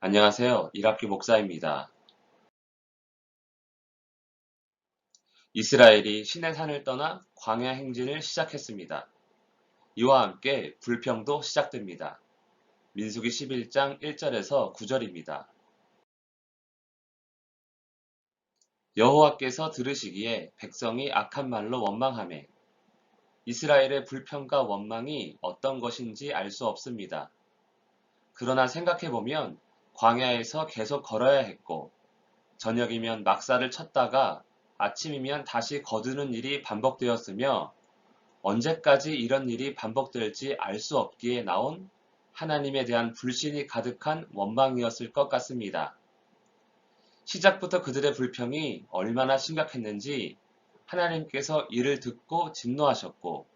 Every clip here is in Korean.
안녕하세요. 이학규 목사입니다. 이스라엘이 신의 산을 떠나 광야 행진을 시작했습니다. 이와 함께 불평도 시작됩니다. 민수기 11장 1절에서 9절입니다. 여호와께서 들으시기에 백성이 악한 말로 원망하매 이스라엘의 불평과 원망이 어떤 것인지 알 수 없습니다. 그러나 생각해보면 광야에서 계속 걸어야 했고 저녁이면 막사를 쳤다가 아침이면 다시 거두는 일이 반복되었으며 언제까지 이런 일이 반복될지 알 수 없기에 나온 하나님에 대한 불신이 가득한 원망이었을 것 같습니다. 시작부터 그들의 불평이 얼마나 심각했는지 하나님께서 이를 듣고 진노하셨고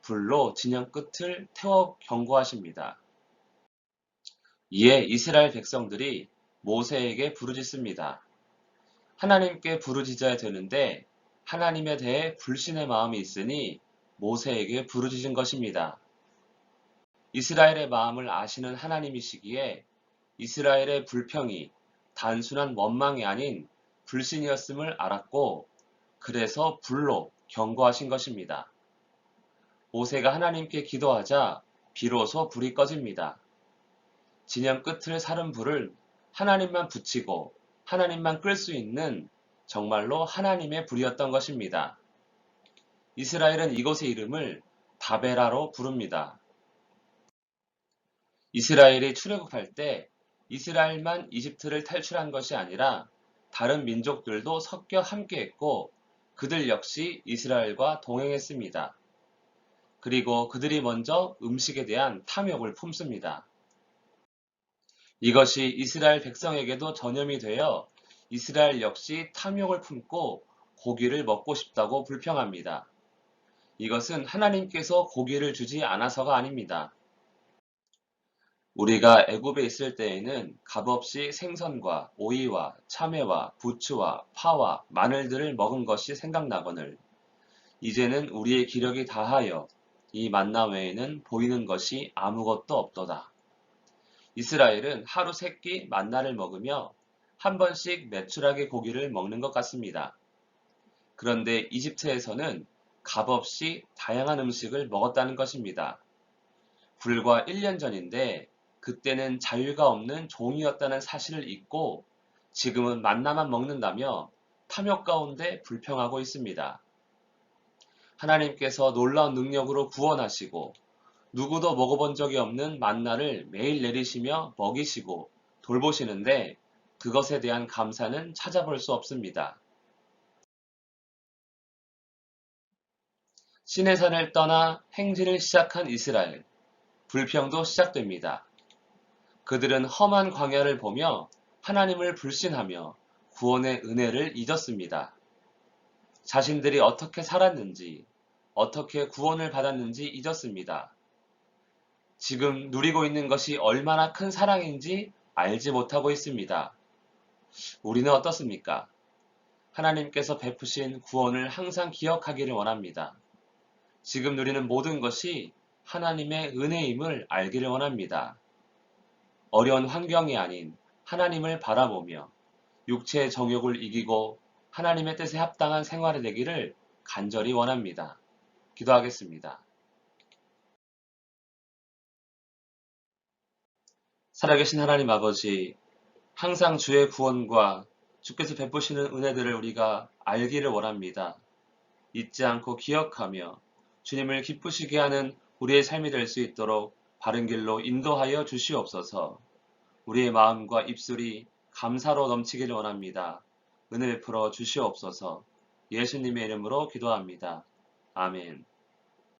불로 진영 끝을 태워 경고하십니다. 이에 이스라엘 백성들이 모세에게 부르짖습니다. 하나님께 부르짖어야 되는데 하나님에 대해 불신의 마음이 있으니 모세에게 부르짖은 것입니다. 이스라엘의 마음을 아시는 하나님이시기에 이스라엘의 불평이 단순한 원망이 아닌 불신이었음을 알았고 그래서 불로 경고하신 것입니다. 모세가 하나님께 기도하자 비로소 불이 꺼집니다. 진영 끝을 사른 불을 하나님만 붙이고 하나님만 끌 수 있는 정말로 하나님의 불이었던 것입니다. 이스라엘은 이곳의 이름을 바베라로 부릅니다. 이스라엘이 출애굽할 때 이스라엘만 이집트를 탈출한 것이 아니라 다른 민족들도 섞여 함께했고 그들 역시 이스라엘과 동행했습니다. 그리고 그들이 먼저 음식에 대한 탐욕을 품습니다. 이것이 이스라엘 백성에게도 전염이 되어 이스라엘 역시 탐욕을 품고 고기를 먹고 싶다고 불평합니다. 이것은 하나님께서 고기를 주지 않아서가 아닙니다. 우리가 애굽에 있을 때에는 값없이 생선과 오이와 참외와 부추와 파와 마늘들을 먹은 것이 생각나거늘 이제는 우리의 기력이 다하여 이 만나 외에는 보이는 것이 아무것도 없도다. 이스라엘은 하루 세 끼 만나를 먹으며 한 번씩 매출하게 고기를 먹는 것 같습니다. 그런데 이집트에서는 값없이 다양한 음식을 먹었다는 것입니다. 불과 1년 전인데 그때는 자유가 없는 종이었다는 사실을 잊고 지금은 만나만 먹는다며 탐욕 가운데 불평하고 있습니다. 하나님께서 놀라운 능력으로 구원하시고 누구도 먹어본 적이 없는 만나를 매일 내리시며 먹이시고 돌보시는데 그것에 대한 감사는 찾아볼 수 없습니다. 신의 산을 떠나 행진을 시작한 이스라엘. 불평도 시작됩니다. 그들은 험한 광야를 보며 하나님을 불신하며 구원의 은혜를 잊었습니다. 자신들이 어떻게 살았는지, 어떻게 구원을 받았는지 잊었습니다. 지금 누리고 있는 것이 얼마나 큰 사랑인지 알지 못하고 있습니다. 우리는 어떻습니까? 하나님께서 베푸신 구원을 항상 기억하기를 원합니다. 지금 누리는 모든 것이 하나님의 은혜임을 알기를 원합니다. 어려운 환경이 아닌 하나님을 바라보며 육체의 정욕을 이기고 하나님의 뜻에 합당한 생활이 되기를 간절히 원합니다. 기도하겠습니다. 살아계신 하나님 아버지, 항상 주의 구원과 주께서 베푸시는 은혜들을 우리가 알기를 원합니다. 잊지 않고 기억하며 주님을 기쁘시게 하는 우리의 삶이 될 수 있도록 바른 길로 인도하여 주시옵소서 우리의 마음과 입술이 감사로 넘치기를 원합니다. 은혜 베풀어 주시옵소서 예수님의 이름으로 기도합니다. 아멘.